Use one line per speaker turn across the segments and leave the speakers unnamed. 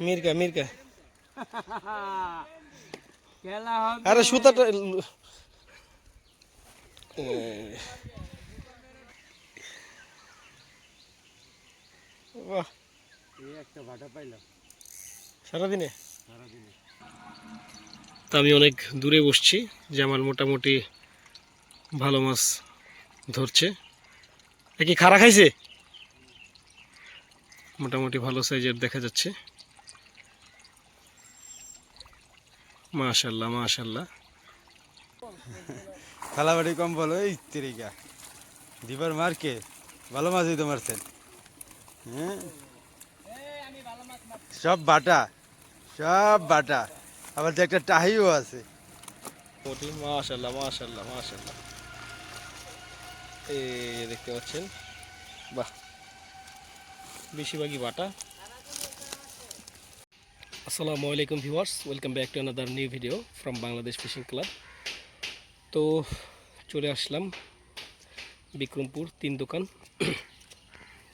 মির্কা মির্কা। আরে সুতাটা বাহ।
একটা ভাটা পাইলাম।
সারাদিনে?
সারাদিনে।
তো আমি অনেক দূরে বসছি যে আমার মোটামুটি ভালো মাছ ধরছে। কি খাড়া খাইছে? মোটামুটি ভালো সাইজের দেখা যাচ্ছে। মাশাল্লাহ মাশাল্লাহ
থালাবাড়ি কম বলো এই তেরিকা। দিবার মারকে ভালো মাছই তো মারছেন। হ্যাঁ? সব বাটা সব বাটা। আবার তো একটা টাহিও আছে।
মাশাল্লাহ মাশাল্লাহ মাশাল্লাহ এই দেখতে পাচ্ছেন? বাহ। বেশিরভাগই বাটা। আসসালামু আলাইকুম viewers, welcome back to another new video from Bangladesh fishing club তো চলে আসলাম বিক্রমপুর তিন দোকান।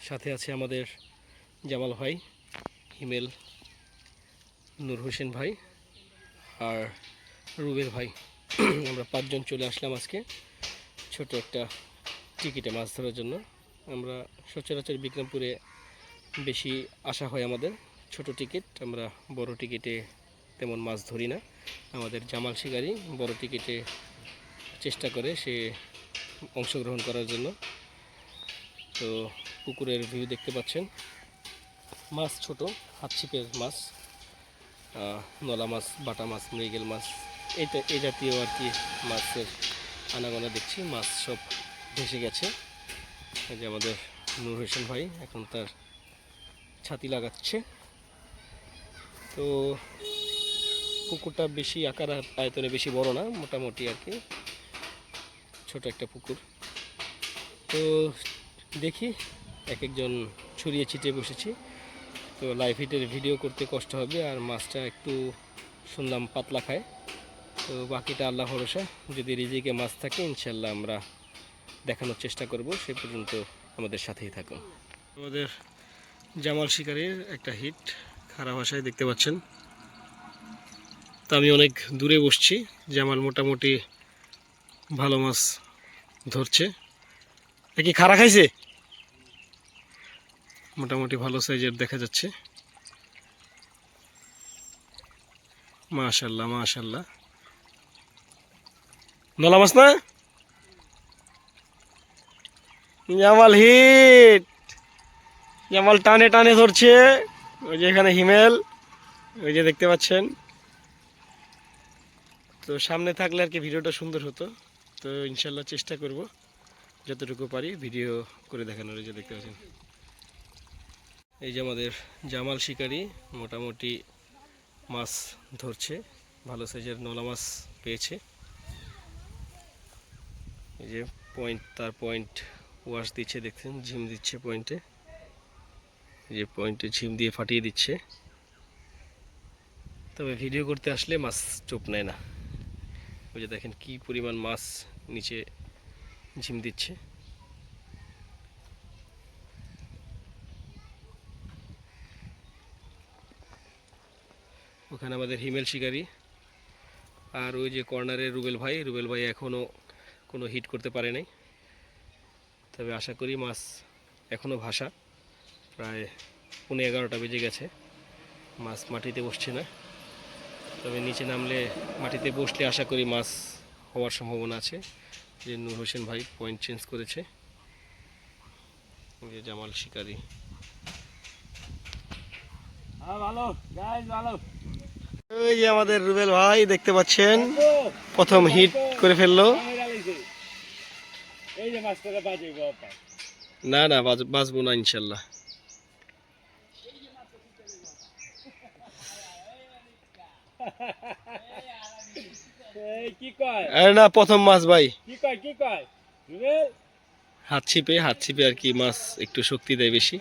সাথে আছে আমাদের জামাল ভাই, হিমেল নূর হোসেন ভাই আর রুবেল ভাই। আমরা পাঁচজন চলে আসলাম আজকে ছোট একটা টিকিটে মাছ ধরার জন্য। আমরা সচরাচর বিক্রমপুরে বেশি আসা হয় আমাদের। ছোট টিকিট আমরা বড় টিকিটে তেমন মাছ ধরি না। আমাদের জামাল শিকারি বড় টিকিটে চেষ্টা করে সে অংশগ্রহণ করার জন্য। তো পুকুরের ভিউ দেখতে পাচ্ছেন। মাছ ছোট, হাত ছিপের মাছ নলা মাছ, বাটা মাছ, মৃগেল মাছ এইটা এই জাতীয় আর কি মাছের আনাগোনা দেখছি। মাছ সব ভেসে গেছে। যে আমাদের নূর হোসেন ভাই এখন তার ছাতি লাগাচ্ছে। তো পুকুরটা বেশি আকার আয়তনে বেশি বড় না, মোটামুটি আর কি। ছোট একটা পুকুর। তো দেখি এক একজন ছড়িয়ে ছিটিয়ে বসেছি। তো লাইভ হিটের ভিডিও করতে কষ্ট হবে আর মাছটা একটু শুনলাম পাতলা খায়। তো বাকিটা আল্লাহ ভরসা, যদি রিজিকে মাছ থাকে ইনশাল্লাহ আমরা দেখানোর চেষ্টা করব। সে পর্যন্ত আমাদের সাথেই থাকুন। আমাদের জামাল শিকারের একটা হিট খারাপ ভাষায় দেখতে পাচ্ছেন। তো আমি অনেক দূরে বসছি জামাল মোটামুটি ভালো মাছ ধরছে। কি খাড়া খাইছে? মোটামুটি ভালো সাইজের দেখা যাচ্ছে। মাশাল্লাহ মাশাল্লাহ। নলা মাছ না? জামাল হিট। জামাল টানে টানে ধরছে। ওই যে এখানে হিমেল, ওই যে দেখতে পাচ্ছেন। তো সামনে থাকলে আর কি ভিডিওটা সুন্দর হতো। তো ইনশাল্লাহ চেষ্টা করব, যতটুকু পারি ভিডিও করে দেখানোর যে দেখতে পাচ্ছেন। এই যে আমাদের জামাল শিকারি, মোটামুটি মাছ ধরছে, ভালো সাইজের নলা মাছ পেয়েছে। এই যে পয়েন্ট তার পয়েন্ট ওয়াশ দিচ্ছে, দেখছেন, ঝিম দিচ্ছে পয়েন্টে যে পয়েন্টে ঝিম দিয়ে ফাটিয়ে দিচ্ছে। তবে ভিডিও করতে আসলে মাছ চোপ নেয় না। ওই যে দেখেন কি পরিমাণ মাছ নিচে ঝিম দিচ্ছে। ওখানে আমাদের হিমেল শিকারি আর ওই যে কর্নারে রুবেল ভাই। রুবেল ভাই এখনও কোনো হিট করতে পারে নাই। তবে আশা করি মাছ এখনও ভাষা প্রায় পৌনে এগারোটা বেজে গেছে। মাছ মাটিতে বসছে না। তবে নিচে নামলে মাটিতে বসলে আশা করি মাছ হওয়ার সম্ভাবনা আছে। যে নূর হোসেন ভাই পয়েন্ট চেঞ্জ করেছে। যে জামাল শিকারি।
হ্যাঁ
ওই যে আমাদের রুবেল ভাই দেখতে পাচ্ছেন? প্রথম হিট করে ফেলল। না না বাঁচবো না ইনশাল্লাহ
এই কি কয়
আরে না প্রথম মাছ ভাই।
কি কয় কি কয়?
হাত ছিপে হাত ছিপে আর কি মাছ একটু শক্তি দেয় বেশি।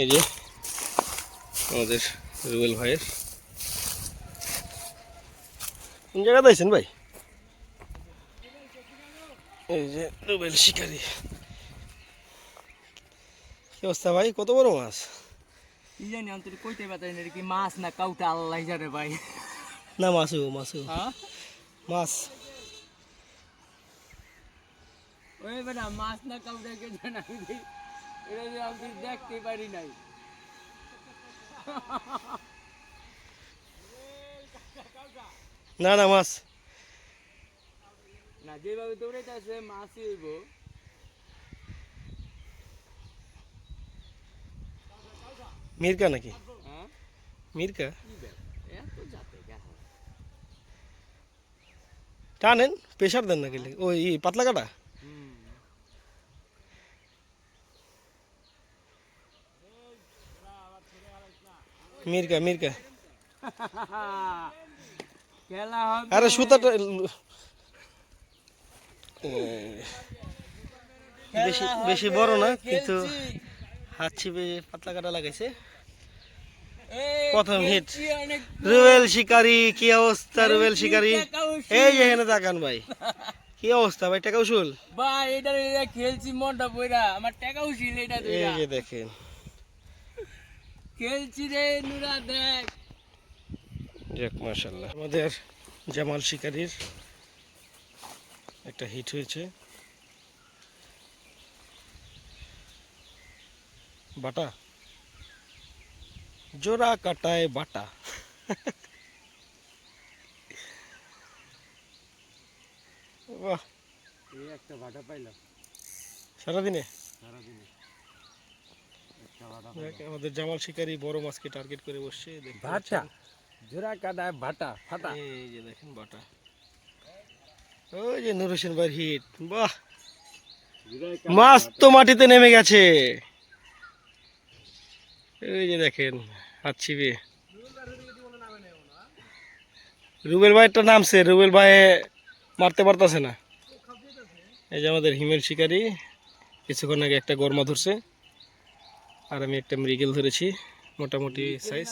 এই যে আমাদের রুবেল ভাইয়ের কোন আছেন ভাই? এই যে রুবেল শিকারি। কি অবস্থা ভাই? কত বড় মাছ?
কি জানি আমি তোর কইতে পারি না কি মাছ না কাউটা আল্লাহ জানে ভাই।
না মাছু মাছু
হ্যাঁ?
মাছ।
ওই বেটা মাছ না কাউটা কে এটা আমি দেখতে পারি নাই।
না না মাছ
না যেভাবে দৌড়াইতে আছে মাছই হইব
মির্কা নাকি
হ্যাঁ
মির্কা
কি ব্যাপার এত যাতে গা
টানেন প্রেশার দেন নাকি ওই ই, পাতলা কাটা
হুম
মির্কা মির্কা
খেলা হবে
আরে সুতাটা বেশি বেশি বড় না কিন্তু হাত ছিপে পাতলা কাটা লাগাইছে। প্রথম।
অনেক
রুবেল শিকারি কি অবস্থা রুবেল শিকারি? এই যে এখানে তাকান ভাই। কি অবস্থা ভাই টাকা উসুল?
ভাই এটা খেলছি মনটা বইরা আমার টাকা উঠিল এটা
এই যে দেখেন।
খেলছি রে নুরা দেখ।
যাক মাশাল্লাহ আমাদের জামাল শিকারির একটা হিট হয়েছে। বাটা। জোড়া কাটায় বাটা। বাহ।
এই একটা ভাটা পাইলাম।
সারাদিনে?
সারাদিনে। একটা ভাটা
যাক, আমাদের জামাল শিকারি বড় মাছকে টার্গেট করে বসছে। দেখতে
জোড়া কাটায় ভাটা ফাটা।
এই যে দেখেন বাটা। ওই যে নুর হোসেন হিট। বাহ! মাছ তো মাটিতে নেমে গেছে। এই যে দেখেন, হাত ছিপে রুবেল ভাইয়েরটা নামছে, রুবেল ভাই মারতে পারতাছে না। এই যে আমাদের হিমেল শিকারি, কিছুক্ষণ আগে একটা গরমা ধরছে। আর আমি একটা মৃগেল ধরেছি, মোটামুটি সাইজ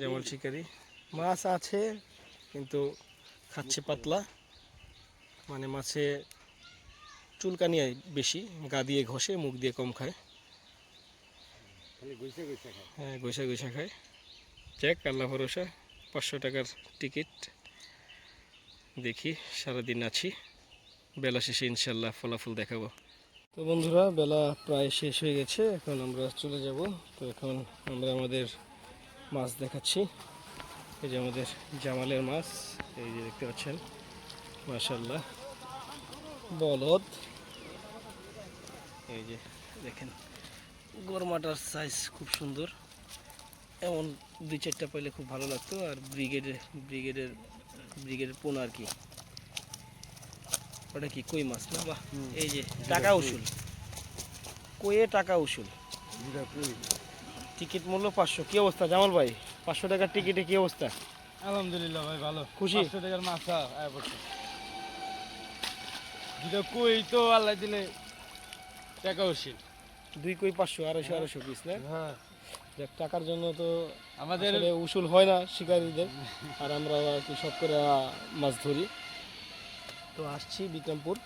যেমন শিকারি। মাছ আছে কিন্তু খাচ্ছে পাতলা। মানে মাছে চুলকানি বেশি গা দিয়ে ঘষে মুখ দিয়ে কম খায়।
খালি গুইসে গুইসে খায়।
হ্যাঁ গৈসা গৈসা খায়। যাক আল্লাহ ভরসা পাঁচশো টাকার টিকিট দেখি সারাদিন আছি। বেলা শেষে ইনশাল্লাহ ফলাফল দেখাবো। তো বন্ধুরা, বেলা প্রায় শেষ হয়ে গেছে, এখন আমরা চলে যাব। তো এখন আমরা আমাদের মাছ দেখাচ্ছি। এই যে আমাদের জামালের মাছ, এই যে দেখতে পাচ্ছেন মাশাল্লাহ বলদ। এই যে দেখেন, গরমাটার সাইজ খুব সুন্দর। এমন দুই চারটা পাইলে খুব ভালো লাগতো, আর ব্রিগেডের ব্রিগেডের ব্রিগেডের পোনা আর কি। ওটা কি কই মাছ? না বাহ এই যে টাকা উসুল। কইয়ে টাকা উসুল। টিকিট মূল্য পাঁচশো কি অবস্থা? জামাল ভাই পাঁচশো টাকার টিকিটে কি অবস্থা?
আলহামদুলিল্লাহ ভাই ভালো।
খুশি?
পাঁচশো টাকার মাছ আয় যেটা কই তো আল্লাহ দিলে টাকা উচিত
দুই কই পাঁচশো আড়াইশো আড়াইশো পিস না?
হ্যাঁ।
টাকার জন্য তো
আমাদের
উসুল হয় না শিকারীদের। আর আমরা আর কি সব করে মাছ ধরি। তো আসছি বিক্রমপুর।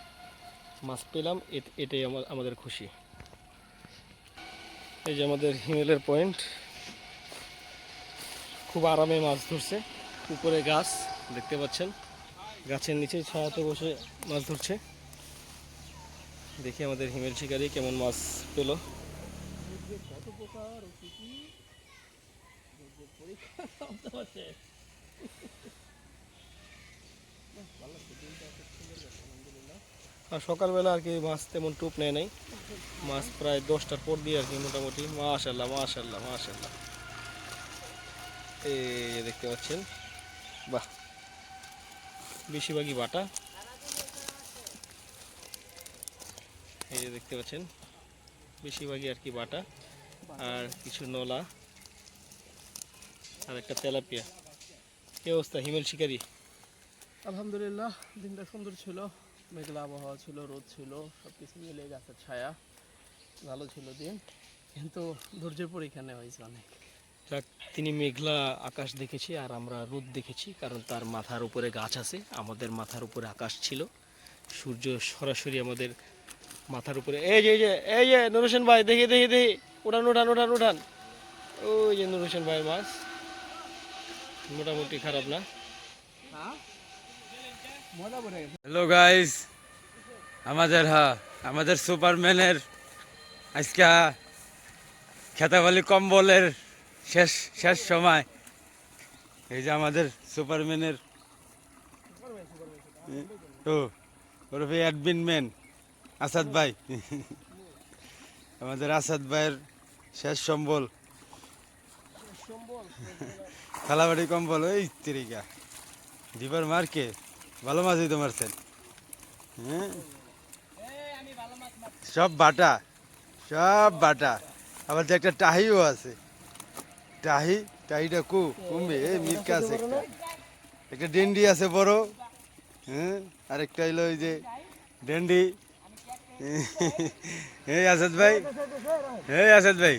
মাছ পেলাম এট- এটাই আমাদের খুশি। এই যে আমাদের হিমেলের পয়েন্ট। খুব আরামে মাছ ধরছে। উপরে গাছ, দেখতে পাচ্ছেন। গাছের নিচে ছায়াতে বসে মাছ ধরছে। দেখি আমাদের হিমেল শিকারি কেমন মাছ পেল। আর সকালবেলা আর কি মাছ তেমন টুপ নেয় নাই। মাছ প্রায় দশটার পর দিয়ে আর কি মোটামুটি। মাশাল্লাহ মাশাল্লাহ মাশাল্লাহ এই দেখতে পাচ্ছেন, বাহ। বেশিরভাগই বাটা। এই যে দেখতে পাচ্ছেন, বেশিরভাগই আর কি বাটা। আর কিছু নলা। আর একটা তেলাপিয়া। কি অবস্থা, হিমেল শিকারি?
আলহামদুলিল্লাহ, দিনটা সুন্দর ছিল। মেঘলা আবহাওয়া ছিল রোদ ছিল সব কিছু মিলে গাছের ছায়া ভালো ছিল দিন। কিন্তু ধৈর্যের পরীক্ষা নেওয়া হয়েছে অনেক।
তিনি মেঘলা আকাশ দেখেছি আর আমরা রোদ দেখেছি কারণ তার মাথার উপরে গাছ আছে আমাদের মাথার উপরে আকাশ ছিল। সূর্য সরাসরি আমাদের মাথার উপরে এই যে এই যে এই যে নুর হোসেন ভাই দেখে দেখে দেখে উঠান উঠান উঠান উঠান। ওই যে নুর ভাইয়ের ভাই মাছ। মোটামুটি খারাপ না?
গেছে
হ্যালো গাইস আমাদের হ্যাঁ আমাদের সুপারম্যানের আজকে খেতাবালি কম্বলের শেষ শেষ সময়। এই যে আমাদের সুপারম্যানের ও ওরফে অ্যাডমিন ম্যান আসাদ ভাই। আমাদের আসাদ ভাইয়ের শেষ সম্বল। থালাবাড়ি কম্বল ওই তিরিকা দিবার মারকে ভালো মাছ হইতে মারছেন হ্যাঁ? সব বাটা সব বাটা। আবার যে একটা টাহিও আছে। টাহি টাহিটা কু কুমে এই মির্কা আছে একটা। একটা ডেন্ডি আছে বড়। হ্যাঁ? আরেকটা হইল ওই যে ডেন্ডি। এই আসাদ ভাই। এই আসাদ ভাই।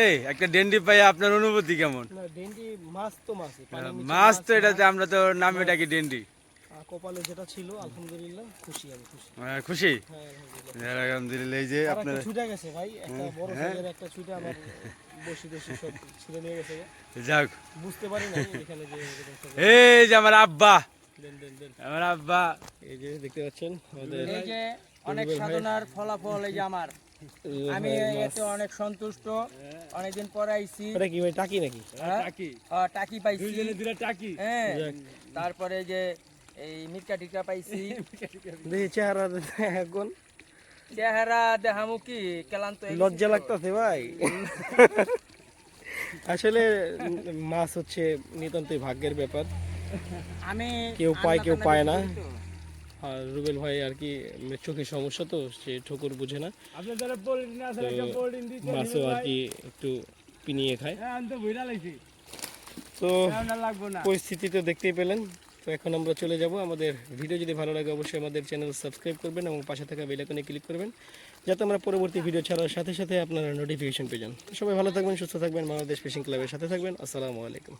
এই একটা ডেন্ডি পাই আপনার অনুভূতি কেমন?
তো মাছ।
তো এটাতে আমরা তো নামে ডাকি ডেন্ডি।
কপালে যেটা ছিল আলহামদুলিল্লাহ খুশি আমি খুশি।
আহ, খুশি?
হ্যাঁ আলহামদুলিল্লাহ।
আলহামদুলিল্লাহ এই যে আপনার
একটা ছুটে গেছে ভাই একটা বড়
হ্যাঁ।
সাইজের একটা ছুটে আমার বসি বসি সব ছিঁড়ে নিয়ে গেছে
যাক।
বুঝতে পারি না এখানে যে
এই যে আমার আব্বা।
দেন দেন দেন।
আমার আব্বা।
এই যে দেখতে পাচ্ছেন? আমাদের
এই যে অনেক সাধনার ফলাফল এই যে আমার। আমি এতে অনেক সন্তুষ্ট। অনেকদিন পরে আইছি।
এটা কি ভাই টাকি নাকি?
হ্যাঁ? হ্যাঁ, টাকি পাইছি।
টাকি।
হ্যাঁ। তারপরে যে এই মিটকা টিকা পাইছি।
দেখি চেহারা এখন
চেহারা দেখামু কি? ক্লান্ত
লজ্জা। লাগতেছে ভাই। আসলে মাছ হচ্ছে নিতান্তই ভাগ্যের ব্যাপার।
আমি
কেউ পায়, কেউ পায় না। আর রুবেল ভাই আর কি চোখের সমস্যা তো সে ঠোকর বুঝে না। মাছও আর কি একটু পিনিয়ে খায়।
তো লাইছি।
তো
লাগবো না?
পরিস্থিতি তো দেখতেই পেলেন। তো এখন আমরা চলে যাব। আমাদের ভিডিও যদি ভালো লাগে অবশ্যই আমাদের চ্যানেল সাবস্ক্রাইব করবেন এবং পাশে থাকা বেলাকনে ক্লিক করবেন, যাতে আমরা পরবর্তী ভিডিও ছাড়ার সাথে সাথে আপনারা নোটিফিকেশন পেয়ে যান। সবাই ভালো থাকবেন, সুস্থ থাকবেন, বাংলাদেশ ফিশিং ক্লাবের সাথে থাকবেন। আসসালামু আলাইকুম।